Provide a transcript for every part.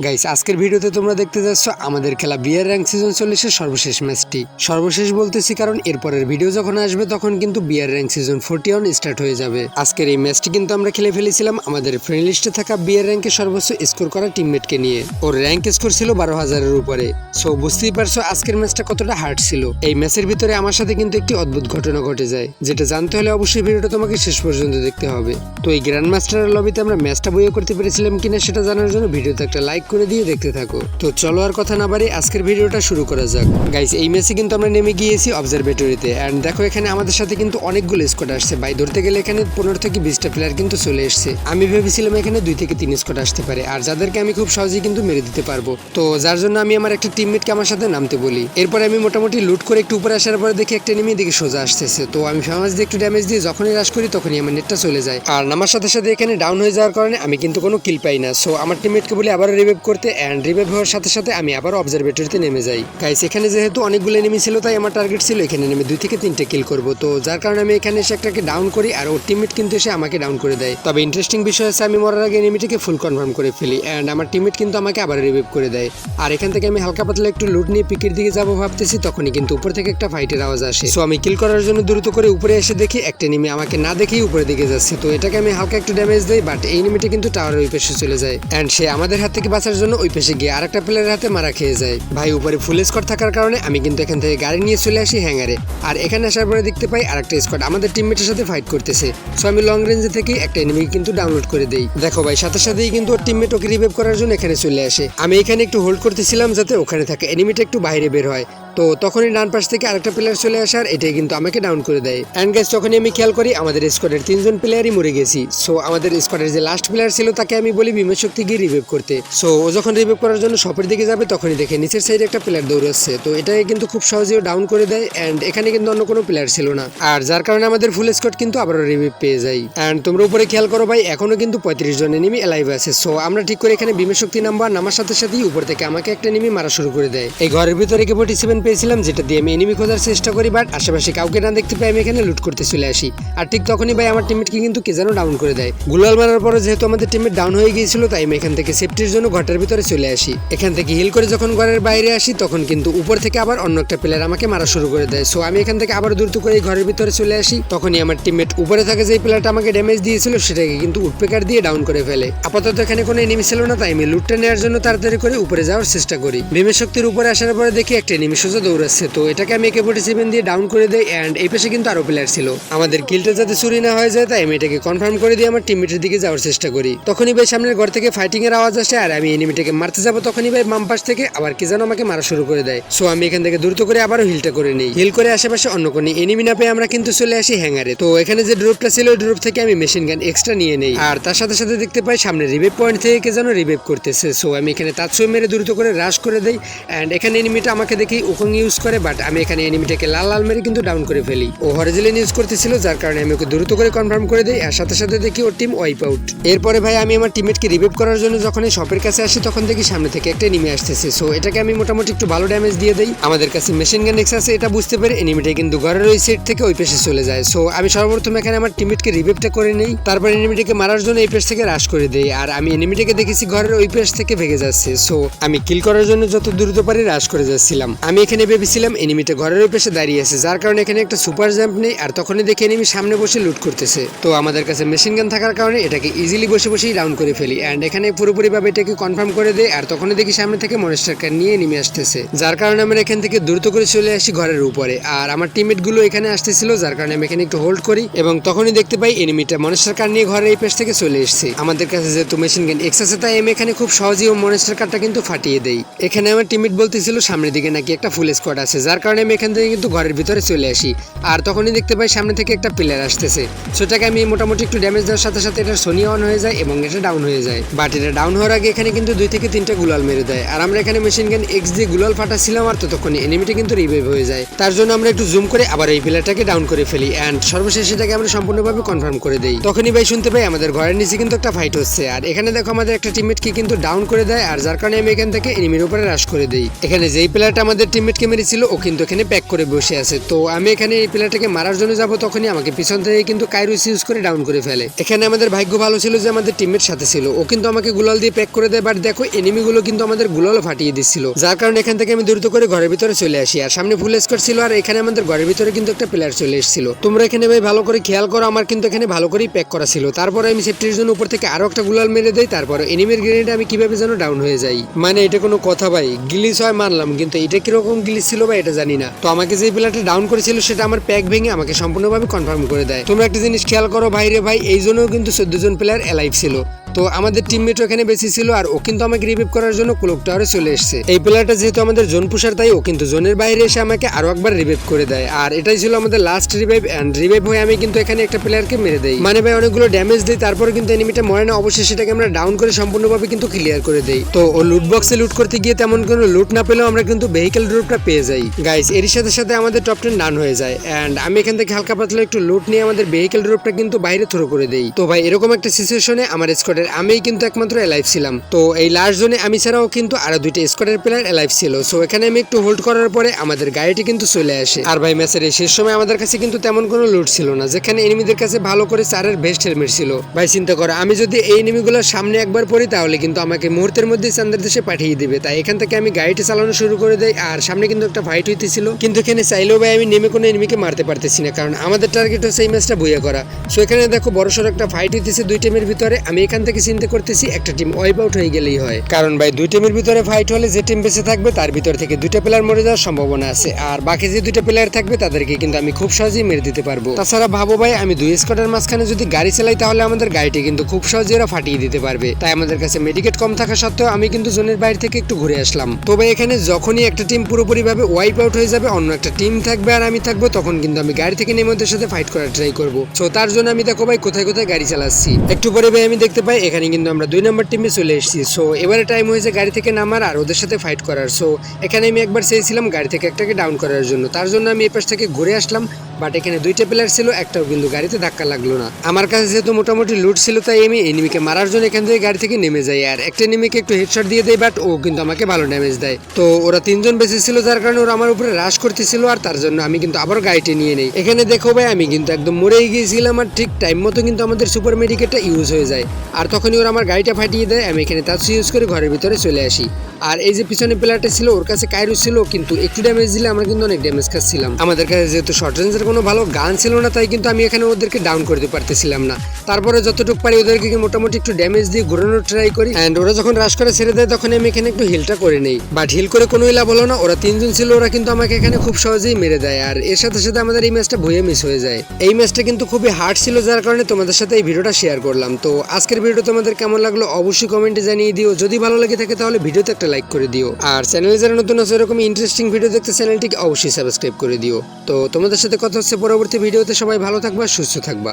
Guys আজকের ভিডিওতে তোমরা দেখতে যাচ্ছ আমাদের খেলা বিয়ার র্যাঙ্ক সিজন চল্লিশের সর্বশেষ ম্যাচটি সর্বশেষ বলতেছি কারণ এরপরের ভিডিও যখন আসবে, তখন কিন্তু BR rank season forty on start হয়ে যাবে। আজকের এই ম্যাচটি কিন্তু আমরা খেলে ফেলেছিলাম আমাদের ফ্রেন্ড লিস্টে থাকা বিয়ার র্যাঙ্কে সর্বোচ্চ স্কোর করা টিমমেটকে নিয়ে। ওর র্যাঙ্ক স্কোর ছিল বারো হাজারের উপরে। সো বুঝতেই পারছ আজকের ম্যাচটা কতটা হার্ড ছিল। এই ম্যাচের ভিতরে আমার সাথে কিন্তু একটি অদ্ভুত ঘটনা ঘটে যায়, যেটা জানতে হলে অবশ্যই ভিডিওটা তোমাকে শেষ পর্যন্ত দেখতে হবে। তো এই গ্র্যান্ড মাস্টারের লবিতে আমরা ম্যাচটা বইয়ে করতে পেরেছিলাম কিনা সেটা জানার জন্য ভিডিওতে একটা লাইক করে দিয়ে দেখতে থাকো। তো চলো আর কথা না বাড়ি আজকের ভিডিওটা শুরু করা যাক। গাইস এই ম্যাচে কিন্তু আমরা নেমে গিয়েছি অবজারভেটরিতে অ্যান্ড দেখো, এখানে আমাদের সাথে কিন্তু অনেকগুলো স্কোয়াড আসছে। ভাই ধরতে গেলে এখানে পনেরো থেকে বিশটা প্লেয়ার কিন্তু চলে এসছে। আমি ভেবেছিলাম এখানে দুই থেকে তিন স্কোয়াড আসতে পারে। আর যাদেরকে আমি খুব সহজেই কিন্তু মেরে দিতে পারব। তো যার জন্য আমি আমার একটা টিমমেটকে আমার সাথে নামতে বলি। এরপরে আমি মোটামুটি লুট করে একটু উপরে আসার পরে দেখি একটা নেমে দিকে সোজা আসতেছে। তো আমি সমাজ দিয়ে একটু ড্যামেজ দিয়ে যখনই রাশ করি, তখনই আমার নেটটা চলে যায়। আর নামার সাথে সাথে এখানে ডাউন হয়ে যাওয়ার কারণে আমি কিন্তু কোনো কিল পাই না। সো আমার টিমমেটকে বলি আবার রিভাইভ করতে অ্যান্ড রিভাইভ হওয়ার সাথে সাথে আমি আবার অবজারভেটরিতে নেমে যাই। গাইস এখানে যেহেতু অনেকগুলো এনিমি ছিল, তাই আমার টার্গেট ছিল এখানে নেমে দুই থেকে তিনটে কিল করব। তো যার কারণে আমি এখানে এসে একটাকে ডাউন করি আর ওর টিমমেট কিন্তু এসে আমাকে ডাউন করে দেয়। তবে ইন্টারেস্টিং বিষয় আছে আমি মরার আগে এনিমিটিকে ফুল কনফার্ম করে ফেলি অ্যান্ড আমার টিমমেট কিন্তু আমাকে আবার রিভাইভ করে দেয়। আর এখান থেকে আমি হালকা পাতলা একটু লুট নিয়ে পিকের দিকে যাব ভাবতেছি, তখনই কিন্তু উপর থেকে একটা ফাইটের আওয়াজ আসে। সো আমি কিল করার জন্য দ্রুত করে উপরে এসে দেখি একটা এনিমি আমাকে না দেখেই উপরে দিকে যাচ্ছে। তো এটাকে আমি হালকা একটু ড্যামেজ দেই বাট এই এনিমিটা কিন্তু টাওয়ারের ওই পাশে চলে যায়। অ্যান্ড সে আমাদের হাত থেকে বাঁচার জন্য ওই পাশে গিয়ে আর একটা প্লেয়ারের হাতে মারা খেয়ে যায়। ভাই, উপরে ফুল স্কোয়াড থাকার কারণে আমি কিন্তু এখান থেকে গাড়ি নিয়ে চলে আসি হ্যাঙ্গারে আর এখানে আসার পরে দেখতে পাই আর একটা স্কোয়াড আমাদের টিমমেটের সাথে ফাইট করতেছে। সো আমি লং রেঞ্জে থেকে একটা এনিমি কিন্তু ডাউনলোড করে দেই। দেখো ভাই, সাথে সাথেই কিন্তু ওর টিমমেট ওকে রিভাইভ করার জন্য এখানে চলে আসে। আমি এখানে একটু হোল্ড করতেছিলাম যাতে ওখানে থাকে এনিমিটা একটু বাইরে বের হয়। তো তখনই ডান পাশ থেকে আরেকটা প্লেয়ার চলে আসার এটাই কিন্তু আমাকে ডাউন করে দেয়। অ্যান্ড গ্যাস যখনই আমি খেয়াল করি, আমাদের স্কোয়াডের তিনজন প্লেয়ারই মরে গেছি। সো আমাদের স্কোয়াডের যে লাস্ট প্লেয়ার ছিল, তাকে আমি বলি বিমের শক্তি গিয়ে রিভাইভ করতে। সো ও যখন রিভাইভ করার জন্য শপের দিকে যাবে, তখনই দেখে নিচের সাইডে একটা প্লেয়ার দৌড়াচ্ছে। তো এটাকে কিন্তু খুব সহজেই ডাউন করে দেয় অ্যান্ড এখানে কিন্তু অন্য কোনো প্লেয়ার ছিল না। আর যার কারণে আমাদের ফুল স্কোয়াড কিন্তু আবারও রিভাইভ পেয়ে যাই অ্যান্ড তোমরা উপরে খেয়াল করো ভাই, এখনও কিন্তু পঁয়ত্রিশ জন এনিমি এলাইভ আছে। সো আমরা ঠিক করে এখানে বিমের শক্তি নাম্বার, নামার সাথে সাথেই উপর থেকে আমাকে একটা এনিমি মারা শুরু করে দেয়। এই ঘরের ভিতরে কে ফোর্টি সেভেন পেয়েছিলাম যেটা দিয়ে আমি এনিমি খোঁজার চেষ্টা করি বাট আশেপাশে কাউকে না দেখতে পাই আমি এখানে লুট করতে চলে আসি। আর ঠিক তখনই ভাই আমার টিমমেটকে কিন্তু কে যেন ডাউন করে দেয়। গুলাল মারার পরে যেহেতু আমাদের টিমমেট ডাউন হয়ে গিয়েছিল, তাই আমি এখান থেকে সেফটির জন্য ঘরটার ভিতরে চলে আসি। এখান থেকে হিল করে যখন ঘরের বাইরে আসি, তখন কিন্তু উপর থেকে আবার অন্য একটা প্লেয়ার আমাকে মারা শুরু করে দেয়। সো আমি এখান থেকে আবার দ্রুত করে ঘরের ভিতরে চলে আসি। তখনই আমার টিমমেট উপরে থাকে যে প্লেয়ারটা আমাকে ড্যামেজ দিয়েছিল, সেটাকে কিন্তু উডপেকার দিয়ে ডাউন করে ফেলে। আপাতত এখানে কোনো এনিমি ছিল না, তাই আমি লুটটা নেওয়ার জন্য তাড়াতাড়ি করে উপরে যাওয়ার চেষ্টা করি। ভীমের শক্তির উপরে আসার পরে দেখি একটা এনিমি সোজা দৌড়াচ্ছে। তো এটাকে আমি একে ফোর্টি সেভেন দিয়ে ডাউন করে দেই অ্যান্ড এই পাশে কিন্তু আরও প্লেয়ার ছিল। আমাদের কিলটা যাতে চুরি না হয়ে যায়, তাই আমি এটাকে কনফার্ম করে দিয়ে আমার টিমমেটের দিকে যাওয়ার চেষ্টা করি। তখনই ভাই সামনের ঘর থেকে ফাইটিং এর আওয়াজ আসে, আর আমি এনিমিটাকে মারতে যাব তখনই ভাই বাম পাশ থেকে, আবার কে যেন আমাকে মারা শুরু করে দেয়। সো আমি এখান থেকে দ্রুত করে আবারও হিলটা করে নিই। হিল করে আশেপাশে অন্য কোনো এনিমি না পেয়ে আমরা কিন্তু চলে আসি হ্যাঙ্গারে তো এখানে যে ড্রপটা ছিল, ওই ড্রপ থেকে আমি মেশিন গান এক্সট্রা নিয়ে নেই। আর তার সাথে সাথে দেখতে পাই সামনে রিভেভ পয়েন্ট থেকে কে যেন রিভেভ করতেছে। সো আমি এখানে তাৎসই মেরে দ্রুত করে রাশ করে দেই অ্যান্ড এখানে এনিমিটা আমাকে দেখি উকং ইউজ করে বাট আমি এখানে এনিমিটাকে লাল লাল মেরে কিন্তু ডাউন করে ফেলি। ও হরিজেলিন ইউজ করতেছিল, যার কারণে আমি ওকে দ্রুত করে কনফার্ম করে দিই, আর সাথে সাথে দেখি ওর টিম ওয়াইপ আউট এরপরে ভাই আমি আমার টিমমেটকে রিভাইভ করার জন্য যখন শপের কাছে আসি, তখন দেখি সামনে থেকে একটা এনিমি আসতেছে। সো এটাকে আমি মোটামুটি একটু ভালো ড্যামেজ দিয়ে দেই। আমাদের কাছে মেশিন গান এক্স আছে, এটা বুঝতে পেরে এনিমিটা কিন্তু ঘরের ওই সেট থেকে ওই পেশে চলে যায়। সো আমি সর্বপ্রথম এখানে আমার টিমমেটকে রিভাইভটা করে নেই। তারপর এনিমিটাকে মারার জন্য এই পেশ থেকে রাশ করে দেই, আর আমি এনিমিটাকে দেখেছি ঘরের ওই পেশ থেকে ভেঙে যাচ্ছে। সো আমি কিল করার জন্য যত দ্রুত পারি রাশ করে যাচ্ছিলাম। আমি এখানে ভেবেছিলাম এনিমিটা ঘরের পেশে দাঁড়িয়ে আছে, যার কারণে এখানে একটা সুপার জাম্প নেই আর তখনই দেখে এনিমি সামনে বসে লুট করতেছে। তো আমাদের কাছে মেশিন গান থাকার কারণে এটাকে ইজিলি বসে বসেই রাউন্ড করে ফেলি অ্যান্ড এখানে পুরোপুরিভাবে এটাকে কনফার্ম করে দেয় আর তখনই দেখি সামনে থেকে মনস্টার কার নিয়ে নেমে আসতেছে। যার কারণে আমরা এখান থেকে দ্রুত করে চলে আসি ঘরের উপরে আর আমার টিমমেটগুলো এখানে আসতেছিল, যার কারণে আমি এখানে একটু হোল্ড করি এবং তখনই দেখতে পাই এনিমিটা মনস্টার কার নিয়ে ঘরের এই পেশ থেকে চলে এসেছে। আমাদের কাছে যেহেতু মেশিন গান এক্স আছে, তাই আমি এখানে খুব সহজেই ও মনস্টার কারটা কিন্তু ফাটিয়ে দেই। এখানে আমার টিমমেট বলতেছিল সামনের দিকে নাকি একটা ফুল স্কোয়াড আছে, যার কারণে আমি এখান থেকে কিন্তু ঘরের ভিতরে চলে আসি। আর তখনই দেখতে পাই সামনে থেকে একটা প্লেয়ার আসতেছে। সেটাকে আমি মোটামুটি একটু ড্যামেজ দেওয়ার সাথে সাথে এটা সোনি অন হয়ে যায় এবং এটা ডাউন হয়ে যায়। বাট এটা ডাউন হওয়ার আগে এখানে কিন্তু দুই থেকে তিনটা গুলাল মেরে দেয়। আর আমরা এখানে মেশিন গান এক্স দিয়ে গুলাল ফাটাচ্ছিলাম আর ততক্ষণে এনিমিটা কিন্তু রিভাইভ হয়ে যায়। তার জন্য আমরা একটু জুম করে আবার এই প্লেয়ারটাকে ডাউন করে ফেলি অ্যান্ড সর্বশেষ এটাকে আমরা সম্পূর্ণভাবে কনফার্ম করে দিই। তখনই ভাই শুনতে পাই আমাদের ঘরের নিচে কিন্তু একটা ফাইট হচ্ছে। আর এখানে দেখো আমাদের একটা টিমমেটকে কিন্তু ডাউন করে দেয় আর যার কারণে আমি এখান থেকে এনিমির উপরে রাশ করে দিই। এখানে যেই প্লেয়ারটা আমাদের টিমমেট টিমমেটকে মেরেছিল ও কিন্তু এখানে প্যাক করে বসে আছে। তো আমি এখানে এই প্লেয়ারটাকে মারার জন্য যাব তখনই আমাকে পিছন থেকে কিন্তু কাইরুস ইউজ করে ডাউন করে ফেলে। এখানে আমাদের ভাগ্য ভালো ছিল যে আমাদের টিমের সাথে ছিল। ও কিন্তু আমাকে গুলাল দিয়ে প্যাক করে দেয় বাট দেখো এনিমিগুলো কিন্তু আমাদের গুলাল ফাটিয়ে দিচ্ছিল। যার কারণে এখান থেকে আমি দ্রুত করে ঘরের ভিতরে চলে আসি। আর সামনে ফুল স্কোর ছিল, আর এখানে আমাদের ঘরের ভিতরে কিন্তু একটা প্লেয়ার চলে এসেছিল। তোমরা এখানে ভাই ভালো করে খেয়াল করো, আমার কিন্তু এখানে ভালো করেই প্যাক করা ছিল। তারপরে আমি সেফটির জন্য উপর থেকে আরও একটা গুলাল মেরে দেই, তারপরে এনিমির গ্রেনেডে আমি কীভাবে যেন ডাউন হয়ে যাই। মানে এটা কোনো কথা ভাই গিলিস হয় মানলাম কিন্তু এটা কীরকম গিলিস ছিল বা এটা জানি না। তো আমাকে যে প্লেয়ারটা ডাউন করেছিল, সেটা আমার প্যাক ভেঙে আমাকে সম্পূর্ণভাবে কনফার্ম করে দেয়। তোমরা একটা জিনিস খেয়াল করো ভাই রে ভাই, এই জন্যও কিন্তু চোদ্দ জন প্লেয়ার এলাইভ ছিল। তো আমাদের টিমমেটও এখানে বেশি ছিল আর ও কিন্তু আমাকে রিভিভ করার জন্য ক্লোক টাওয়ারে চলে এসেছে। এই প্লেয়ারটা যেহেতু আমাদের জোন পুষার তাই ও কিন্তু জোনের বাইরে এসে আমাকে আরও একবার রিভাইভ করে দেয়। আর এটাই ছিল আমাদের লাস্ট রিভাইভ অ্যান্ড রিভাইভ হয়ে আমি কিন্তু এখানে একটা প্লেয়ারকে মেরে দেই। মানে ভাই, অনেকগুলো ড্যামেজ দিই, তারপরে কিন্তু এনিমিটা মরে না, অবশ্যই সেটাকে আমরা ডাউন করে সম্পূর্ণভাবে কিন্তু ক্লিয়ার করে দেই। তো ও লুট বক্সে লুট করতে গিয়ে তেমন কোনো লুট না পেলেও আমরা কিন্তু ভেহিকেল ড্রপটা পেয়ে যাই। গাইস এর সাথে সাথে আমাদের টপ টেন ডান হয়ে যায়। অ্যান্ড আমি এখান থেকে হালকা পাতলা একটু লুট নিয়ে আমাদের ভেহিকেল ড্রপটা কিন্তু বাইরে থ্রো করে দেই। তো ভাই, এরকম একটা সিচুয়েশনে আমার স্কোয়াডের আমি কিন্তু একমাত্র অ্যালাইভ ছিলাম। তো এই লাস্ট জোনে আমি ছাড়াও কিন্তু আরও দুইটা স্কোয়াডের প্লেয়ার অ্যালাইভ ছিল। সো এখানে আমি একটু হোল্ড করার পরে আমাদের গাড়িটি কিন্তু চলে আসে। আর ভাই ম্যাচের এই শেষ সময় আমাদের কাছে কিন্তু তেমন কোনো লুট ছিল না, যেখানে এনিমিদের কাছে ভালো করে চারের বেস্ট হেলমেট ছিল। ভাই, চিন্তা করো, আমি যদি এই এনিমিগুলোর সামনে একবার পড়ি, তাহলে কিন্তু আমাকে মুহূর্তের মধ্যে চান্দের দেশে পাঠিয়ে দিবে। তাই এখান থেকে আমি গাড়িটি চালানো শুরু করে দেই, আর সামনে কিন্তু একটা ফাইট হইতেছিল। কিন্তু এখানে চাইলেও ভাই, আমি নেমে কোনো এনিমিকে মারতে পারতেছি না, কারণ আমাদের টার্গেট হচ্ছে এই ম্যাচটা বইয়া করা। সো এখানে দেখো, বড়সড় একটা ফাইট হইতেছে দুই টিমের ভিতরে। আমি এখান থেকে চিন্তা করতেছি, একটা টিম ওয়াইপ আউট হয়ে গেলেই হয়। কারণ ভাই, দুই টিমের ভিতরে ফাইট হলে যে টিম বেঁচে থাকবে, তার ভিতর থেকে দুইটা প্লেয়ার মরে যাওয়ার সম্ভাবনা আছে। আর বাকি যে দুইটা প্লেয়ার থাকবে, তাদেরকে কিন্তু আমি খুব সহজেই মেরে দিতে পারব। তাছাড়া ভাবো ভাই, আমি দুই স্কোয়াডের মাঝখানে যদি গাড়ি চালাই, তাহলে আমাদের গাড়িটি কিন্তু খুব সহজে ওরা ফাটিয়ে দিতে পারবে। তাই আমাদের কাছে মেডিকেট কম থাকা সত্ত্বেও আমি কিন্তু জোনের বাইরে থেকে একটু ঘুরে আসলাম। তবে এখানে যখনই একটা টিম পুরোপুরি ভাবে ওয়াইপ আউট হয়ে যাবে, অন্য একটা টিম থাকবে আর আমি থাকব, তখন কিন্তু আমি গাড়ি থেকে নেমে ওদের সাথে ফাইট করার ট্রাই করব। সো তার জন্য আমি দেখো ভাই, কোথায় কোথায় গাড়ি চালাচ্ছি। একটু পরে ভাই, আমি দেখতে পাই এখানে কিন্তু আমরা দুই নম্বর টিমে চলে এসেছি। সো এবারে টাইম হয়েছে গাড়ি থেকে নামার আর ওদের সাথে ফাইট করার। সো এখানে আমি একবার চেয়েছিলাম গাড়ি থেকে একটাকে ডাউন করার জন্য। তার জন্য আমি এপাশ থেকে ঘুরে আসলাম। বাট এখানে দুইটা প্লেয়ার ছিল, একটাও কিন্তু গাড়িতে ধাক্কা লাগল না। আমার কাছে যেহেতু মোটামুটি লুট ছিল, তাই আমি এনিমিকে মারার জন্য এখান থেকে গাড়ি থেকে নেমে যাই। আর একটা এনিমিকে একটু হেডশট দিয়ে দেয় বাট ও কিন্তু আমাকে ভালো ড্যামেজ দেয়। তো ওরা তিনজন বেঁচে ছিল যার কারণে ওরা আমার উপরে রাশ করতেছিল, আর তার জন্য আমি কিন্তু আবার গাড়িটি নিয়ে নেই। এখানে দেখো ভাই, আমি কিন্তু একদম মরেই গিয়েছিলাম, আর ঠিক টাইম মতো কিন্তু আমাদের সুপার মেডিকেটটা ইউজ হয়ে যায়। আর তখনই ওরা আমার গাড়িটা ফাটিয়ে দেয়, আমি এখানে তার ইউজ করে ঘরের ভিতরে চলে আসি। আর এই যে পিছনে প্লেয়ারটা ছিল, ওর কাছে কাইরু ছিল, কিন্তু একটু ড্যামেজ দিলে আমরা কিন্তু অনেক ড্যামেজ খাচ্ছিলাম। আমাদের কাছে যেহেতু শর্ট রেঞ্জের কোনো ভালো গান ছিল না, তাই কিন্তু আমি এখানে ওদেরকে ডাউন করতে পারতেছিলাম না। তারপরে যতটুকু পারি ওদেরকে মোটামুটি একটু ড্যামেজ দিয়ে ঘোরানোর ট্রাই করি। অ্যান্ড ওরা যখন রাশ করে ছেড়ে দেয় তখন আমি এখানে একটু হিলটা করে নেই। বাট হিল করে কোনো লাভ হলো না, ওরা তিনজন ছিল, ওরা কিন্তু আমাকে এখানে খুব সহজেই মেরে দেয়। আর এর সাথে সাথে আমাদের এই ম্যাচটা ভুয়ে মিস হয়ে যায়। এই ম্যাচটা কিন্তু খুবই হার্ড ছিল, যার কারণে তোমাদের সাথে এই ভিডিওটা শেয়ার করলাম। তো আজকের ভিডিও তোমাদের কেমন লাগল অবশ্যই কমেন্টে জানিয়ে দিও। যদি ভালো লাগে থাকে, তাহলে ভিডিওতে একটা লাইক করে দিও। আর চ্যানেলে যারা নতুন আছে এরকম ইন্টারেস্টিং ভিডিও দেখতে চ্যানেলটিকে অবশ্যই সাবস্ক্রাইব করে দিও। তো তোমাদের সাথে কথা হচ্ছে পরবর্তী ভিডিওতে সবাই ভালো থাকবা সুস্থ থাকবা।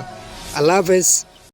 আল্লাহ হাফেজ।